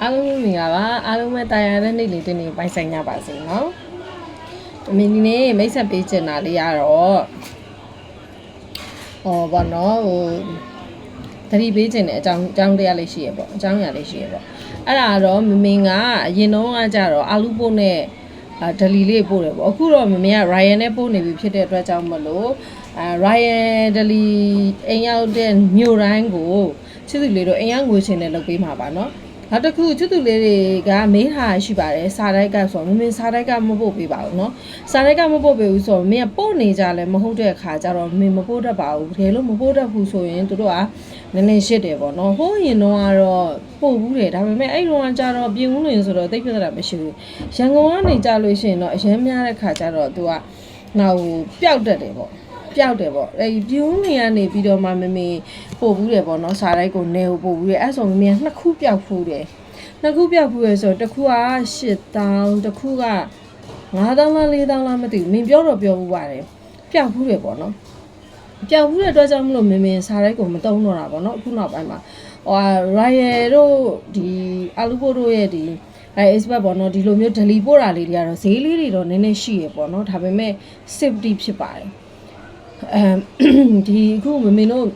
အားလုံးမင်္ဂလာပါအားလုံးပဲတာယာတဲ့နေ့လေးတစ်နေ့ပိုင်ဆိုင်ကြပါစေနော်ဒီမင်းဒီနေ့မိတ်ဆက်ပေးချင်တာလေးကတော့ဟောဘောနော်ဟိုတတိပေးချင်တဲ့အကြောင်းအကြောင်းတရားလေးရှိရပေါ့အကြောင်းအရာလေးရှိရပေါ့အဲ့ဒါကတော့မမင်းကအရင်တော့ကကြတော့အာလူပို့နဲ့အာဒလီလေးပို့တယ်ပေါ့အခုတော့မမင်းက Ryan နဲ့ပို့နေပြီဖြစ်တဲ့အတွက်ကြောင့်မလို့အာ Ryan ဒလီအိမ်ရောက်တဲ့မြို့တိုင်းကိုချစ်သူလေးတို့အိမ်ရောက်ငွေချင်းနဲ့လုပ်ပေးမှာပါနော် နောက်တစ်ခုချွတ်သူလေးတွေကမေးထားရှိပါတယ်စာတိုက်ကဆိုတော့မမင်းစာတိုက်ကမပို့ပေးပါဘူးเนาะစာတိုက်ကမပို့ပေးဘူးဆိုတော့မင်းကပို့နေကြလဲမဟုတ်တဲ့အခါကျတော့မင်းမပို့တတ်ပါဘူးတကယ်လို့မပို့တတ်ဘူးဆိုရင်တို့ကနည်းနည်းရှစ်တယ်ပေါ့เนาะဟိုးရင်တော့ကတော့ပို့ဘူးတယ်ဒါပေမဲ့အဲ့တော့ကကြတော့ပြင်ဦးလွင်ဆိုတော့တိတ်ပြဿနာမရှိဘူးရန်ကုန်ကနေကြလို့ရှိရင်တော့အရင်များတဲ့ခါကျတော့သူကနောက်ပျောက်တတ်တယ်ပေါ့ ပျောက်တယ်ပေါ့အဲဒီပြူးနေကနေပြီးတော့မှမမေပို့ဘူးတယ်ပေါ့နော်စားလိုက်ကိုနေကိုပို့ဘူးတယ်အဲ့ဆိုမမေကနှစ်ခုပျောက်ဖူးတယ်နှစ်ခုပျောက်ဖူးရဆိုတော့တစ်ခုက8000တစ်ခုက9000လား4000လားမသိဘူးမင်းပြောတော့ပြောဘူးပါတယ်ပျောက်ဖူးတယ်ပေါ့နော်ပျောက်ဖူးတဲ့အတွက်ကြောင့်မလို့မင်းမင်းစားလိုက်ကိုမတုံးတော့တာပေါ့နော်အခုနောက်ပိုင်းမှာဟိုရိုင်ရယ်တို့ဒီအာလူပိုတို့ရဲ့ဒီအဲ expert ပေါ့နော်ဒီလိုမျိုး delete ပို့တာလေးတွေကတော့ဈေးလေးတွေတော့နည်းနည်းရှိရပေါ့နော်ဒါပေမဲ့ safety ဖြစ်ပါတယ် အဲဒီအခုမမင်းတို့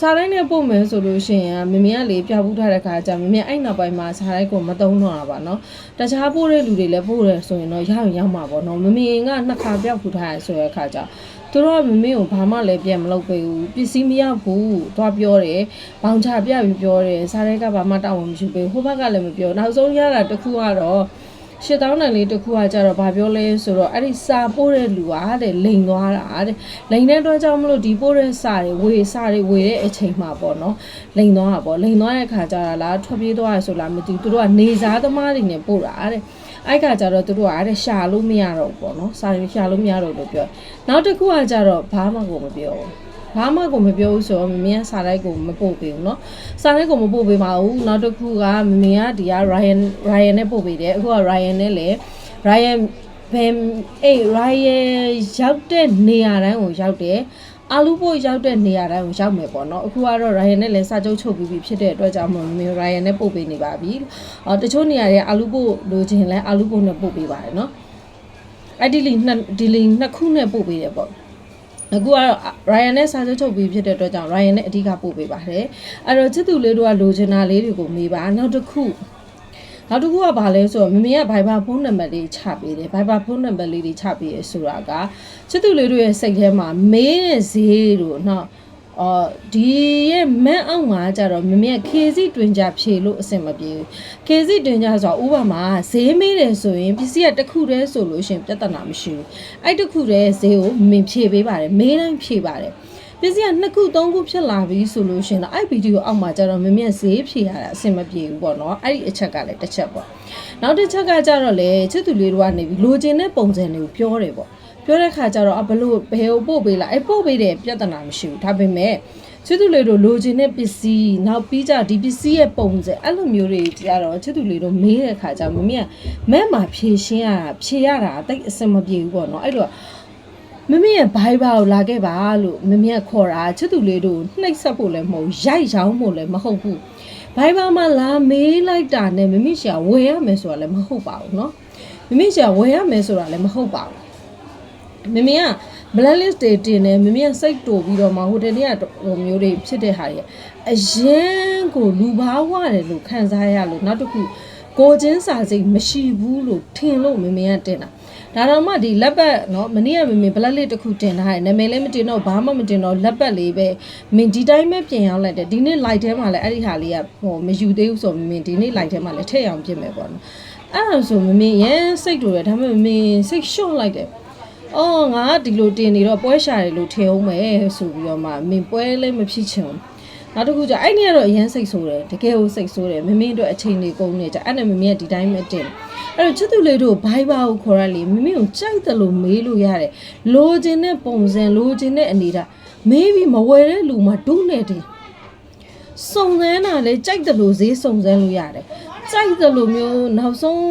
စားတိုင်းနဲ့ပို့မယ်ဆိုလို့ရှိရင်မမေကလေပြပူးထားတဲ့ခါကျမမေအဲ့နောက်ပိုင်းမှာစားတိုင်းကိုမတုံးတော့တာပါเนาะတခြားပို့တဲ့လူတွေလည်းပို့တယ်ဆိုရင်တော့ရအောင်ရောက်မှာပေါ့เนาะမမေကနှစ်ခါပြပူးထားရဆိုတဲ့ခါကျသူတို့ကမမေကိုဘာမှလည်းပြန်မလုပ်ပေးဘူးပစ္စည်းမရဘူးသွားပြောတယ်ဘောင်ချပြပြီးပြောတယ်စားတဲ့ကဘာမှတောင်းဝင်မရှိပေးဟိုဘက်ကလည်းမပြောနောက်ဆုံးရတာတစ်ခုကတော့ ရှစ်တောင်းတန်လေးတစ်ခုကကြတော့ဗာပြောလဲဆိုတော့အဲ့ဒီစာပို့တဲ့လူကတဲ့လိန်သွားတာတဲ့လိန်တဲ့အတွက်ကြောင့်မလို့ဒီပို့တဲ့စာတွေဝေစာတွေဝေတဲ့အချိန်မှာပေါ့နော်လိန်သွားတာပေါ့လိန်သွားတဲ့ခါကျတော့လားထွက်ပြေးသွားရဆိုလားမသိဘူးသူတို့ကနေစားသမားတွေနဲ့ပို့တာတဲ့အဲ့ခါကျတော့သူတို့ကတဲ့ရှာလို့မရတော့ဘူးပေါ့နော်စာတွေရှာလို့မရတော့လို့ပြောနောက်တစ်ခုကကြတော့ဘာမှကိုမပြောဘူး ဘာမှကိုမပြောဘူးဆိုတော့မမေကစာလိုက်ကိုမပို့ပေးဘူးเนาะစာလိုက်ကိုမပို့ပေးပါဘူးနောက်တစ်ခုကမမေကဒီက Ryan Ryan နဲ့ပို့ပေးတယ်အခုက Ryan နဲ့လေ Ryan ဘယ်အေး Ryan ရောက်တဲ့နေရာတိုင်းကိုရောက်တယ်အာလူပို့ရောက်တဲ့နေရာတိုင်းကိုရောက်မယ်ပေါ့နော်အခုကတော့ Ryan နဲ့လည်းစာချုပ်ချုပ်ပြီးပြီဖြစ်တဲ့အတွက်ကြောင့်မလို့မင်း Ryan နဲ့ပို့ပေးနေပါပြီအော်တချို့နေရာတွေအာလူပို့လိုချင်လဲအာလူပို့နဲ့ပို့ပေးပါတယ်နော်အဲ့ဒီလီနှစ်ဒီလီနှစ်ခုနဲ့ပို့ပေးတယ်ပေါ့ အခုကတော့ Ryan နဲ့စာချုပ်ချုပ်ပြီးဖြစ်တဲ့အတွက်ကြောင့် Ryan နဲ့အဓိကပို့ပေးပါတယ်အဲ့တော့ချစ်သူလေးတို့ကလိုချင်တာလေးတွေကိုမေးပါနောက်တစ်ခုနောက်တစ်ခုကဘာလဲဆိုတော့မမေက Viber ဖုန်းနံပါတ်လေးချပေးတယ် Viber ဖုန်းနံပါတ်လေးတွေချပေးရဆိုတာကချစ်သူလေးတို့ရဲ့စိတ်ထဲမှာမေးတဲ့ဈေးတို့နော် အော်ဒီရဲ့မန်းအောင်မှာကြတော့မမေကခေစီတွင်ကြဖြေလို့အဆင်မပြေဘူးခေစီတွင်ကြဆိုတော့ဥပမာဈေးမေးတယ်ဆိုရင်ပစ္စည်းကတစ်ခုတည်းဆိုလို့ရှရင်ပြဿနာမရှိဘူးအဲ့တစ်ခုတည်းဈေးကိုမင်းဖြေပေးပါတယ်မေးတိုင်းဖြေပါတယ်ပစ္စည်းကနှစ်ခုသုံးခုဖြစ်လာပြီဆိုလို့ရှရင်တော့အဲ့ဗီဒီယိုအောက်မှာကျတော့မမေကဈေးဖြေရတာအဆင်မပြေဘူးပေါ့နော်အဲ့ဒီအချက်ကလည်းတစ်ချက်ပေါ့နောက်တစ်ချက်ကကြတော့လေချစ်သူလေးတို့ကနေပြီးလိုချင်တဲ့ပုံစံတွေကိုပြောတယ်ပေါ့ ပြောတဲ့ခါကျတော့အဘလို့ဘယ်ကိုပို့ပေးလားအဲ့ပို့ပေးတဲ့ပြဿနာမရှိဘူးဒါပေမဲ့ချစ်သူလေးတို့လိုချင်တဲ့ပစ္စည်းနောက်ပြီးကြဒီပစ္စည်းရဲ့ပုံစံအဲ့လိုမျိုးတွေကြတော့ချစ်သူလေးတို့မေးတဲ့ခါကျမမေကမဲ့မှာဖြေရှင်းရတာဖြေရတာတိတ်အဆင်မပြေဘူးပေါ့နော်အဲ့တော့မမေရဲ့ဘိုင်ဘာကိုလာခဲ့ပါလို့မမေကခေါ်တာချစ်သူလေးတို့နှိပ်ဆက်ဖို့လည်းမဟုတ်ရိုက်ရောင်းဖို့လည်းမဟုတ်ဘူးဘိုင်ဘာမှာလာမေးလိုက်တာနဲ့မမေရှာဝယ်ရမယ်ဆိုတာလည်းမဟုတ်ပါဘူးเนาะမမေရှာဝယ်ရမယ်ဆိုတာလည်းမဟုတ်ပါဘူး မမေက blacklist တွေတင်တယ်မမေကစိတ်တူပြီးတော့မှဟိုတနေ့ကဟိုမျိုးတွေဖြစ်တဲ့ဟာတွေအရင်ကိုလူဘာဝတယ်လို့ခံစားရလို့နောက်တစ်ခုကိုချင်းစာစိတ်မရှိဘူးလို့ထင်လို့မမေကတင်တာဒါတော့မှဒီလက်ပတ်เนาะမနေ့ကမမေ black list တစ်ခုတင်ထားတယ်နာမည်လည်းမတင်တော့ဘာမှမတင်တော့လက်ပတ်လေးပဲမင်းဒီတိုင်းပဲပြင်ရောက်လိုက်တယ်ဒီနေ့ light ထဲမှာလည်းအဲ့ဒီဟာလေးကဟိုမယူသေးဘူးဆိုမင်းဒီနေ့ light ထဲမှာလည်းထည့်အောင်ပြင်မယ်ပေါ့နော်အဲ့ဒါဆိုမမေရန်စိတ်တူတယ်ဒါပေမဲ့မင်းစိတ်ရှော့လိုက်တယ် အော်ငါကဒီလိုတင်နေတော့ပွဲရှာတယ်လို့ထင်အောင်မယ်ဆိုပြီးတော့မှမင်းပွဲလည်းမဖြစ်ချင်ဘူးနောက်တစ်ခုကျအဲ့ဒီကတော့အရန်စိတ်ဆိုးတယ်တကယ်ကိုစိတ်ဆိုးတယ်မမင်းတို့အချိန်တွေကုန်နေကြအဲ့နဲ့မမင်းကဒီတိုင်းပဲတင်အဲ့တော့ချစ်သူလေးတို့ဘိုင်ဘာကိုခေါ်ရလေမမင်းကိုကြိုက်တယ်လို့မေးလို့ရတယ်လိုချင်တဲ့ပုံစံလိုချင်တဲ့အနေထားမေးပြီးမဝယ်တဲ့လူမှဒုနဲ့တင်စုံစမ်းတာလေကြိုက်တယ်လို့ဈေးစုံစမ်းလို့ရတယ်ကြိုက်တယ်လို့မျိုးနောက်ဆုံး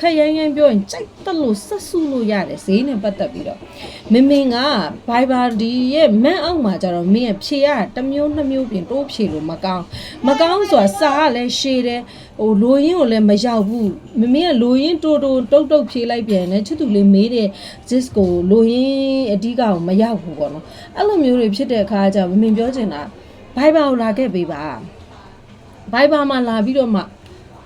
ခက်ရိုင်းရိုင်းပြောရင်ကြိုက်တက်လို့ဆက်စုလို့ရတယ်ဈေးနဲ့ပတ်သက်ပြီးတော့မင်မင်ကဘိုင်ဘာဒီရဲ့မန်အောက်မှာကျတော့မင်းရဲ့ဖြေရတစ်မျိုးနှစ်မျိုးပြင်တိုးဖြေလို့မကောင်းမကောင်းဆိုတာစာကလည်းရှည်တယ်ဟိုလိုရင်းကိုလည်းမရောက်ဘူးမမင်းကလိုရင်းတိုးတိုးတုတ်တုတ်ဖြေလိုက်ပြန်တယ်ချစ်သူလေးမေးတဲ့ zis ကိုလိုရင်းအဓိကကိုမရောက်ဘူးပေါ့နော်အဲ့လိုမျိုးတွေဖြစ်တဲ့အခါကျမမင်ပြောချင်တာဘိုင်ဘာကိုလာခဲ့ပေးပါဘိုင်ဘာမှာလာပြီးတော့မှ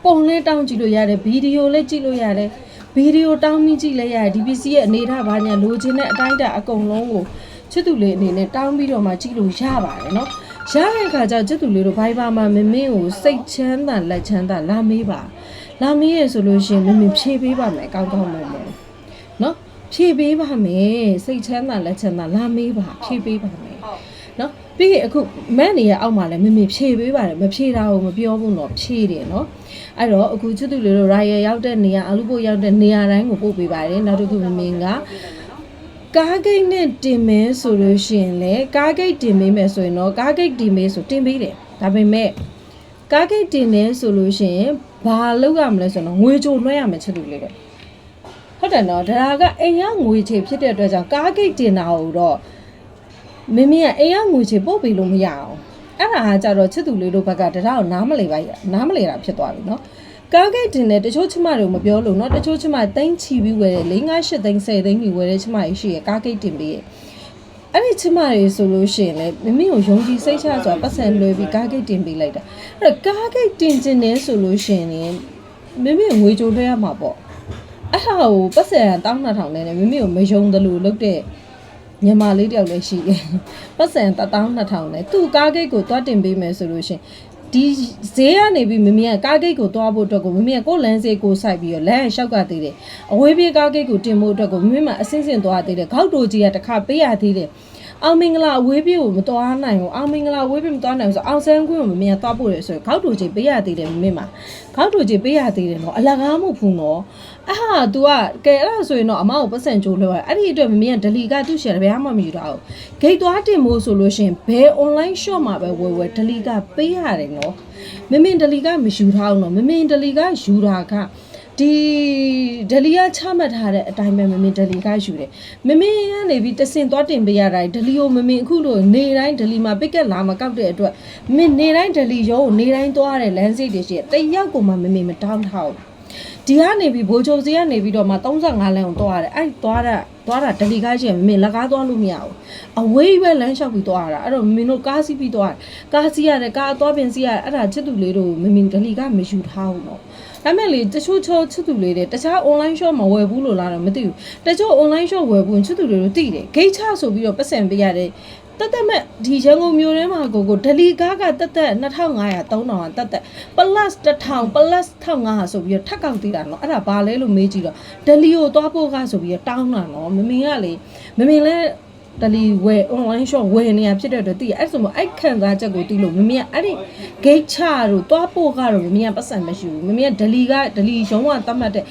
ပုံလေးတောင်းကြည့်လို့ရတယ်ဗီဒီယိုလေးကြည့်လို့ရတယ်ဗီဒီယိုတောင်းပြီးကြည့်လဲရတယ် DPC ရဲ့အနေထားဘာညာလိုချင်တဲ့အတိုင်းအတာအကုန်လုံးကိုချစ်သူလေးအနေနဲ့တောင်းပြီးတော့မှကြည့်လို့ရပါတယ်နော်ရတဲ့အခါကျချစ်သူလေးတို့ဘိုင်ဘာမှာမမင်းကိုစိတ်ချမ်းသာလက်ချမ်းသာလာမေးပါလာမေးရဆိုလို့ရှိရင်မမင်းဖြေပေးပါမယ်ကောင်းကောင်းမွန်မွန်နော်ဖြေပေးပါမယ်စိတ်ချမ်းသာလက်ချမ်းသာလာမေးပါဖြေပေးပါမယ်နော်ပြီးရင်အခုမက်နေရအောက်မှာလည်းမမေဖြေပေးပါတယ်မဖြေတာကိုမပြောဘူးတော့ဖြေတယ်နော် အဲ့တော့အခုချစ်သူလေးတို့ရာရရောက်တဲ့နေရာအလူပို့ရောက်တဲ့နေရာတိုင်းကိုပို့ပေးပါတယ်နောက်တစ်ခုမမင်းကကားဂိတ်နဲ့တင်မယ်ဆိုလို့ရှိရင်လေကားဂိတ်တင်ပေးမယ်ဆိုရင်တော့ကားဂိတ်တင်ပေးဆိုတင်ပေးတယ်ဒါပေမဲ့ကားဂိတ်တင်တယ်ဆိုလို့ရှိရင်ဘာလုပ်ရမလဲဆိုတော့ငွေကြိုလွှဲရမယ်ချစ်သူလေးတို့ဟုတ်တယ်နော်ဒါကအိမ်ကငွေချေဖြစ်တဲ့အတွက်ကြောင့်ကားဂိတ်တင်တာကိုတော့မင်းမင်းကအိမ်ကငွေချေပို့ပေးလို့မရအောင် အဲ့ဒါဟာကြတော့ချစ်သူလေးတို့ဘက်ကတရားကိုနားမလည်ပါရနားမလည်တာဖြစ်သွားပြီနော်ကားဂိတ်တင်တဲ့တချို့ချမတွေကိုမပြောလို့နော်တချို့ချမတိန်းချီပြီးဝယ်တယ်၄၅၈သိန်း10သိန်းပြီးဝယ်တဲ့ချမကြီးရှိရကားဂိတ်တင်ပြီးရအဲ့ဒီချမတွေဆိုလို့ရှိရင်လေမမင်းကိုယုံကြည်စိတ်ချစွာပတ်စံလွှဲပြီးကားဂိတ်တင်ပေးလိုက်တာအဲ့တော့ကားဂိတ်တင်ကျင်နေဆိုလို့ရှိရင်မမင်းငွေကြိုလွှဲရမှာပေါ့အဲ့ဟာကိုပတ်စံတောင်းနှထောင်နေတယ်မမင်းကိုမယုံတယ်လို့လုပ်တဲ့ မြန်မာလေးတယောက်လည်းရှိတယ်။ပတ်စံ12000နဲ့သူ့ကားဂိတ်ကိုသွားတင်ပေးမယ်ဆိုလို့ရှရင်ဒီဈေးကနေပြီးမမီးကကားဂိတ်ကိုသွားဖို့အတွက်ကိုမမီးကကိုယ်လမ်းဈေးကိုစိုက်ပြီးတော့လမ်းလျှောက်ကသေးတယ်။အဝေးပြေးကားဂိတ်ကိုတင်ဖို့အတွက်ကိုမမီးမှာအစင်းစင်သွားသေးတယ်။ခောက်တိုကြီးကတစ်ခါပေးရသေးတယ်။ အောင်မင်္ဂလာအဝေးပြေးကိုမသွားနိုင်ဘူး။အောင်မင်္ဂလာအဝေးပြေးမသွားနိုင်ဘူးဆိုအောင်ဆန်းကွင်းကိုမမီးကသွားဖို့ရဆိုရင်ခောက်တိုကြီးပေးရသေးတယ်မမီးမှာ။ခောက်တိုကြီးပေးရသေးတယ်နော်။အလကားမဟုတ်ဘူးနော်။အဟာ तू ကကဲအဲ့ဒါဆိုရင်တော့အမကိုပတ်စံကြိုးလို့ရအဲ့ဒီအတွက်မမီးကဒလီကသူ့ရှယ်ဘယ်မှမယူတာဘူး။ဂိတ်သွားတင်ဖို့ဆိုလို့ရှိရင်ဘယ် online shop မှာပဲဝယ်ဝယ်ဒလီကပေးရတယ်နော်။မမင်ဒလီကမယူထားအောင်နော်။မမင်ဒလီကယူတာက ဒီဒလီကချမှတ်ထားတဲ့အတိုင်းပဲမမင်ဒလီကယူတယ်။မမင်ကနေပြီးတစင်သွားတင်ပေးရတာဒလီကိုမမင်အခုလို့နေတိုင်းဒလီမှာပစ်ကက်လာမကောက်တဲ့အတွက်မင်နေတိုင်းဒလီရောကိုနေတိုင်းသွားတဲ့လမ်းစိတ်တွေရှိတယ်။တယောက်ကိုမှမမင်မတောင်းထားဘူး။ဒီကနေပြီးဘိုးချိုစီကနေပြီးတော့မှ35လမ်းကိုသွားရတယ်အဲ့သွားတာသွားတာဒလီကားချင်းမင်းလက်ကားသွားလို့မရဘူးအဝေးပဲလမ်းလျှောက်ပြီးသွားရတာအဲ့တော့မင်းတို့ကားစီးပြီးသွားတယ်ကားစီးရတယ်ကားသွားပင်စီးရတယ်အဲ့ဒါချစ်သူလေးတို့မင်းဒလီကားမယူထားဘူးနော် ဒါမဲ့လေတချို့ချို့ချစ်သူလေးတွေတခြား online shop မဝယ်ဘူးလို့လားတော့မသိဘူးတချို့ online shop ဝယ်ဘူးချစ်သူလေးတို့သိတယ်ဂိတ်ချဆိုပြီးတော့ပတ်စံပေးရတယ်တက်တက်မဲ့ဒီရန်ကုန်မြို့ထဲမှာကိုကိုဒလီကားကတက်တက်2500 3000ကတက်တက် plus 1000 plus 1500ဆိုပြီးတော့ထပ်ကောက်သေးတာနော်အဲ့ဒါဘာလဲလို့မေးကြည့်တော့ဒလီကိုသွားဖို့ကဆိုပြီးတော့တောင်းတာနော်မမင်ကလေမမင်လဲ ဒလီဝယ် online shop ဝယ်နေရဖြစ်တဲ့အတွက်တည်အဲ့ဆိုမအဲ့ခံစားချက်ကိုတည်လို့မမင်ကအဲ့ဒီ gate ချတို့သွားဖို့ကတော့မမင်ကပတ်စံမရှိဘူးမမင်ကဒလီကဒလီရုံးကတတ်မှတ်တဲ့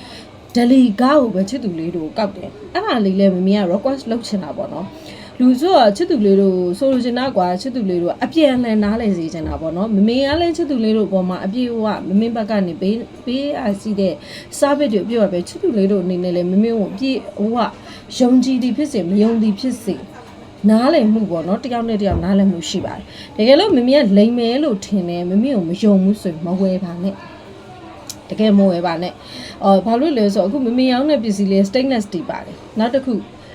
ဒလီကားကိုပဲချစ်သူလေးတို့ကောက်တယ်အဲ့ဒါလေးလဲမမင်က request လုပ်ချင်တာပေါ့နော်လူဆိုတော့ချစ်သူလေးတို့ဆိုလိုချင်တာကွာချစ်သူလေးတို့ကအပြည့်အလှန်နားလည်စေချင်တာပေါ့နော်မမေကလည်းချစ်သူလေးတို့အပေါ်မှာအပြည့်ဟိုကမမင်းဘက်ကနေပေးပေးအားစီတဲ့ service တွေအပြည့်ပါပဲချစ်သူလေးတို့အနေနဲ့လည်းမမင်းကိုအပြည့်ဟိုကယုံကြည်သည်ဖြစ်စေမယုံသည်ဖြစ်စေ နားလည်မှုပေါ့နော်တယောက်နဲ့တယောက်နားလည်မှုရှိပါတယ်တကယ်လို့မမင်းကလိမ်မယ်လို့ထင်တယ်မမင်းကိုမယုံဘူးဆိုရင်မဝယ်ပါနဲ့တကယ်မဝယ်ပါနဲ့အော်ဘာလို့လဲဆိုတော့အခုမမေရောင်းတဲ့ပစ္စည်းလေး stainless တီးပါတယ်နောက်တစ်ခု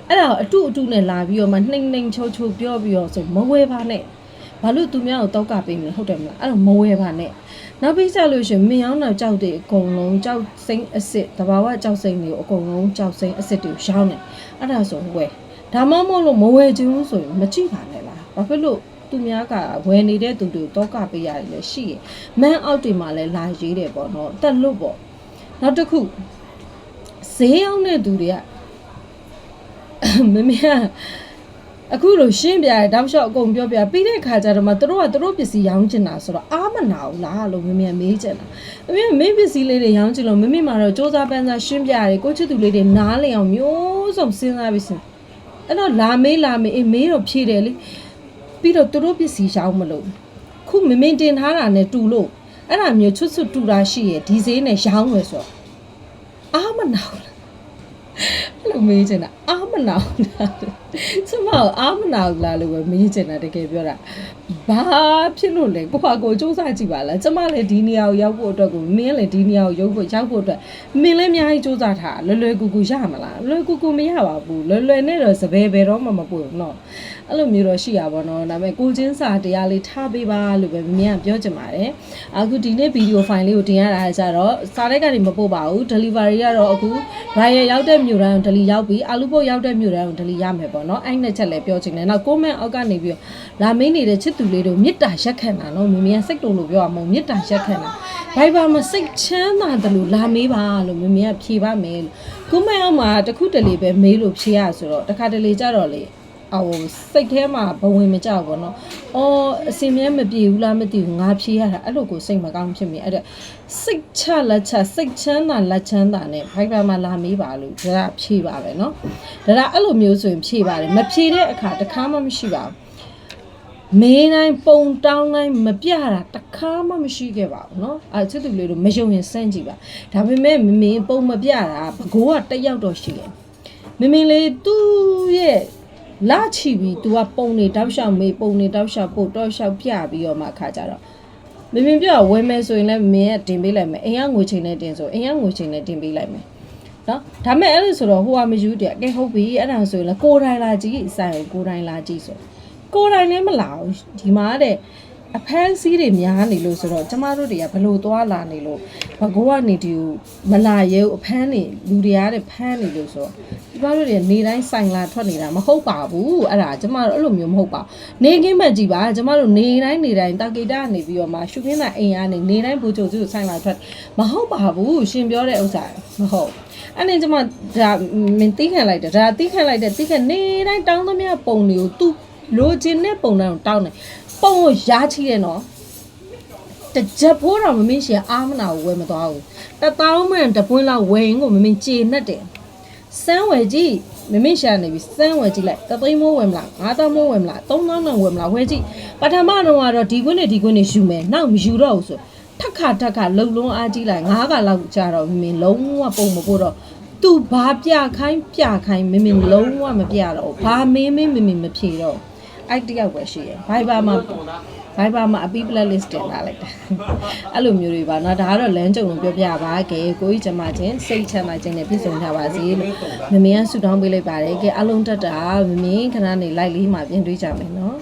အဲ့ဒါကိုအတုအတုနဲ့လာပြီးတော့မှနှိမ့်နှိမ့်ချိုးချိုးပြောပြီးတော့ဆိုမဝယ်ပါနဲ့ဘာလို့သူများကိုတောက်ကပေးမလဲဟုတ်တယ်မလားအဲ့တော့မဝယ်ပါနဲ့နောက်ပြီးကြလို့ရှရင်မင်းရောင်းတော့ကြောက်တဲ့အကုန်လုံးကြောက်စိမ့်အစ်စ်တဘာဝကြောက်စိမ့်တွေကိုအကုန်လုံးကြောက်စိမ့်အစ်စ်တွေကိုရောင်းတယ်အဲ့ဒါဆိုဝယ် ဒါမှမဟုတ်လို့မဝယ်ချင်ဘူးဆိုရင်မကြည့်ပါနဲ့လားဘာဖြစ်လို့သူများကဝယ်နေတဲ့သူတွေကိုတောကပေးရတယ်လည်းရှိရမန်းအောက်တွေမှာလည်းလာရေးတယ်ပေါ့နော်တက်လွတ်ပေါ့နောက်တစ်ခုဈေးရောက်တဲ့သူတွေကမမေကအခုလိုရှင်းပြရတောက်လျှောက်အကုန်ပြောပြပြီးတဲ့ခါကျတော့မှသူတို့ကသူတို့ပစ္စည်းရောင်းချင်တာဆိုတော့အာမနာဘူးလားလို့မမေကမေးချင်တာမမေကမင်းပစ္စည်းလေးတွေရောင်းချင်လို့မမေမှာတော့စူးစမ်းပန်းစားရှင်းပြရတယ်ကိုချစ်သူလေးတွေနားလည်အောင်မျိုးစုံစဉ်းစားပြီးစင် အဲ့တော့လာမေးလာမေးအေးမေးတော့ဖြေတယ်လေပြီးတော့သူတို့ပစ္စည်းရောင်းမလို့ခုမမင်တင်ထားတာနဲ့တူလို့အဲ့ဒါမျိုးချွတ်ချွတ်တူတာရှိရဒီဈေးနဲ့ရောင်းမယ်ဆိုတော့အာမနာဘူးလား အဲ့လိုမေးချင်တာအာမနာစမအာမနာလားလို့ပဲမေးချင်တာတကယ်ပြောတာဘာဖြစ်လို့လဲကိုဖာကိုစူးစမ်းကြည့်ပါလားကျမလည်းဒီနေရာကိုရောက်ဖို့အတွက်ကိုမင်းလည်းဒီနေရာကိုရောက်ဖို့ရောက်ဖို့အတွက်မင်းလည်းအများကြီးစူးစမ်းထားလွယ်လွယ်ကူကူရမလားလွယ်ကူကူမရပါဘူးလွယ်လွယ်နဲ့တော့စပယ်ဘယ်တော့မှမပွင့်ဘူးနော်အဲ့လိုမျိုးတော့ရှိရပါတော့ဒါပေမဲ့ကိုချင်းစာတရားလေးထားပေးပါလို့ပဲမင်းကပြောချင်ပါတယ်အခုဒီနေ့ဗီဒီယိုဖိုင်လေးကိုတင်ရတာကြတော့စာထဲကနေမပို့ပါဘူး delivery ကတော့အခု Royal ရောက်တဲ့မြို့တိုင်းကို deli ရောက်ပြီးအာလူပုတ်ရောက်တဲ့မြို့တိုင်းကို deli ရမယ်ပေါ့နော်အဲ့နှစ်ချက်လည်းပြောချင်တယ်နောက် comment အောက်ကနေပြီးတော့လာမင်းနေတဲ့ချစ်သူလေးတို့မေတ္တာရက်ခံတာနော်မမေကစိတ်တုံလို့ပြောရမဟုတ်မေတ္တာရက်ခံတာ Viber မှာစိတ်ချမ်းသာတယ်လို့လာမေးပါလို့မမေကဖြေပါမယ်လို့ comment အောက်မှာတစ်ခုတလေပဲမေးလို့ဖြေရဆိုတော့တစ်ခါတလေကြတော့လေ အော်စိတ်ထဲမှာဘဝင်မကြောက်ဘောနော်။အော်အစင်မြဲမပြေဘူးလားမသိဘူးငါဖြေရတာအဲ့လိုကိုစိတ်မကောင်းဖြစ်မိအဲ့ဒါစိတ်ချလက်ချစိတ်ချမ်းသာလက်ချမ်းသာနဲ့ဖိုက်ဘာမှာလာမေးပါလို့ဒါကဖြေပါပဲနော်။ဒါကအဲ့လိုမျိုးဆိုရင်ဖြေပါတယ်မဖြေတဲ့အခါတစ်ခါမှမရှိပါဘူး။မေးတိုင်းပုံတောင်းတိုင်းမပြတာတစ်ခါမှမရှိခဲ့ပါဘူးเนาะအဲချစ်သူလေးတို့မယုံရင်စမ်းကြည့်ပါဒါပေမဲ့မမေပုံမပြတာဘကိုးကတက်ရောက်တော့ရှိတယ်မမေလေးသူ့ရဲ့ လာချီပြီး तू ကပုံနေတောက်လျှောက်မေးပုံနေတောက်လျှောက်ပို့တောက်လျှောက်ပြပြီးတော့မှခါကြတော့မမေပြောဝယ်မယ်ဆိုရင်လည်းမင်းကတင်ပေးလိုက်မယ်အိမ်ကငွေချိန်နဲ့တင်ဆိုအိမ်ကငွေချိန်နဲ့တင်ပေးလိုက်မယ်နော်ဒါမဲ့အဲ့လိုဆိုတော့ဟိုကမယူတယ်အကဲဟုတ်ပြီအဲ့ဒါဆိုရင်လည်းကိုယ်တိုင်လာကြည့်အဆိုင်ကိုကိုယ်တိုင်လာကြည့်ဆိုကိုယ်တိုင်လည်းမလာဘူးဒီမှာတဲ့ အဖမ်းစည်းတွေများနေလို့ဆိုတော့ကျမတို့တွေကဘလို့သွားလာနေလို့ဘကိုးကနေဒီကိုမလာရဲဘူးအဖမ်းနေလူတွေကတဲ့ဖမ်းနေလို့ဆိုတော့ကျမတို့တွေနေတိုင်းဆိုင်လာထွက်နေတာမဟုတ်ပါဘူးအဲ့ဒါကျမတို့အဲ့လိုမျိုးမဟုတ်ပါဘူးနေကင်းမဲ့ကြည့်ပါကျမတို့နေတိုင်းနေတိုင်းတာဂီတာနေပြီးတော့မှရှုခင်းတာအိမ်ကနေနေတိုင်းဘူချိုစုဆိုင်လာထွက်မဟုတ်ပါဘူးရှင်ပြောတဲ့ဥစ္စာမဟုတ်အဲ့နဲ့ကျမဒါမင်းတီးခံလိုက်တယ်ဒါတီးခံလိုက်တယ်တီးခံနေတိုင်းတောင်းသမျှပုံတွေကို तू လိုချင်တဲ့ပုံတိုင်းကိုတောင်းတယ် ပုံကိုရားချီတယ်နော်တကြက်ဖိုးတော်မမင်းရှင်အာမနာကိုဝယ်မသွားဘူးတသောင်းမှန်တပွင်းလောက်ဝယ်ရင်ကိုမမင်းကြေနဲ့တယ်စမ်းဝယ်ကြည့်မမင်းရှာနေပြီစမ်းဝယ်ကြည့်လိုက်တသိန်းမိုးဝယ်မလားငါးသောင်းမိုးဝယ်မလားသုံးသောင်းနဲ့ဝယ်မလားဝယ်ကြည့်ပထမတော့ကတော့ဒီကွင်းနဲ့ဒီကွင်းနဲ့ယူမယ်နောက်မယူတော့ဘူးဆိုထက်ခါထက်ခါလုံလုံးအားကြီးလိုက်ငါးကလောက်ကြာတော့မင်းလုံးဝပုံမပို့တော့သူဘာပြခိုင်းပြခိုင်းမင်းမင်းလုံးဝမပြတော့ဘူးဘာမင်းမင်းမင်းမင်းမဖြေတော့ဘူး အဲ့တယောက်ပဲရှိရယ် Viber မှာ Viber မှာအပီး playlist တင်လာလိုက်တာအဲ့လိုမျိုးတွေပါနော်ဒါကတော့လမ်းကြုံလို့ပြောပြပါကဲကိုကြီးကျမချင်းစိတ်ချမ်းသာခြင်းနဲ့ပြည့်စုံကြပါစေလို့မမင်းကဆုတောင်းပေးလိုက်ပါတယ်ကဲအလုံးတက်တာမမင်းခဏနေလိုက်လေးမှပြင်တွေးကြမယ်နော်